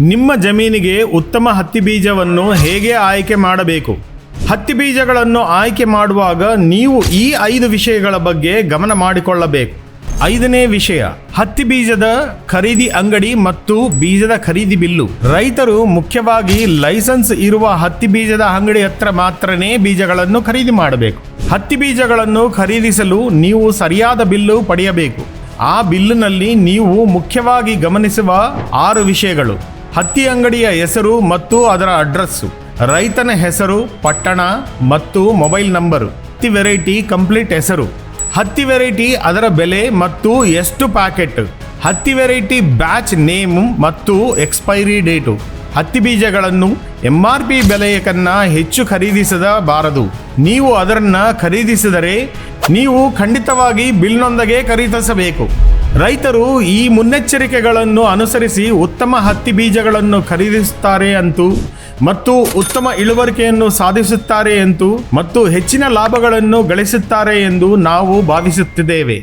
ನಿಮ್ಮ ಜಮೀನಿಗೆ ಉತ್ತಮ ಹತ್ತಿ ಬೀಜವನ್ನು ಹೇಗೆ ಆಯ್ಕೆ ಮಾಡಬೇಕು? ಹತ್ತಿ ಬೀಜಗಳನ್ನು ಆಯ್ಕೆ ಮಾಡುವಾಗ ನೀವು ಈ ಐದು ವಿಷಯಗಳ ಬಗ್ಗೆ ಗಮನ ಮಾಡಿಕೊಳ್ಳಬೇಕು. ಐದನೇ ವಿಷಯ, ಹತ್ತಿ ಬೀಜದ ಖರೀದಿ ಅಂಗಡಿ ಮತ್ತು ಬೀಜದ ಖರೀದಿ ಬಿಲ್ಲು. ರೈತರು ಮುಖ್ಯವಾಗಿ ಲೈಸೆನ್ಸ್ ಇರುವ ಹತ್ತಿ ಬೀಜದ ಅಂಗಡಿ ಹತ್ರ ಮಾತ್ರನೇ ಬೀಜಗಳನ್ನು ಖರೀದಿ ಮಾಡಬೇಕು. ಹತ್ತಿ ಬೀಜಗಳನ್ನು ಖರೀದಿಸಲು ನೀವು ಸರಿಯಾದ ಬಿಲ್ಲು ಪಡೆಯಬೇಕು. ಆ ಬಿಲ್ಲಿನಲ್ಲಿ ನೀವು ಮುಖ್ಯವಾಗಿ ಗಮನಿಸುವ ಆರು ವಿಷಯಗಳು. ಹತ್ತಿ ಅಂಗಡಿಯ ಹೆಸರು ಮತ್ತು ಅದರ ಅಡ್ರೆಸ್ಸು. ರೈತನ ಹೆಸರು, ಪಟ್ಟಣ ಮತ್ತು ಮೊಬೈಲ್ ನಂಬರು. ಹತ್ತಿ ವೆರೈಟಿ ಕಂಪ್ಲೀಟ್ ಹೆಸರು. ಹತ್ತಿ ವೆರೈಟಿ ಅದರ ಬೆಲೆ ಮತ್ತು ಎಷ್ಟು ಪ್ಯಾಕೆಟ್. ಹತ್ತಿ ವೆರೈಟಿ ಬ್ಯಾಚ್ ನೇಮ್ ಮತ್ತು ಎಕ್ಸ್ಪೈರಿ ಡೇಟು. ಹತ್ತಿ ಬೀಜಗಳನ್ನು ಎಂ ಆರ್ ಪಿ ಬೆಲೆಯಕನ್ನ ಹೆಚ್ಚು ಖರೀದಿಸಬಾರದು ನೀವು ಅದನ್ನು ಖರೀದಿಸಿದರೆ ನೀವು ಖಂಡಿತವಾಗಿ ಬಿಲ್ನೊಂದಿಗೆ ಖರೀದಿಸಬೇಕು. ರೈತರು ಈ ಮುನ್ನೆಚ್ಚರಿಕೆಗಳನ್ನು ಅನುಸರಿಸಿ ಉತ್ತಮ ಹತ್ತಿ ಬೀಜಗಳನ್ನು ಖರೀದಿಸುತ್ತಾರೆ ಅಂತೂ ಮತ್ತು ಉತ್ತಮ ಇಳುವರಿಕೆಯನ್ನು ಸಾಧಿಸುತ್ತಾರೆ ಎಂದು ಮತ್ತು ಹೆಚ್ಚಿನ ಲಾಭಗಳನ್ನು ಗಳಿಸುತ್ತಾರೆ ಎಂದು ನಾವು ಭಾವಿಸುತ್ತಿದ್ದೇವೆ.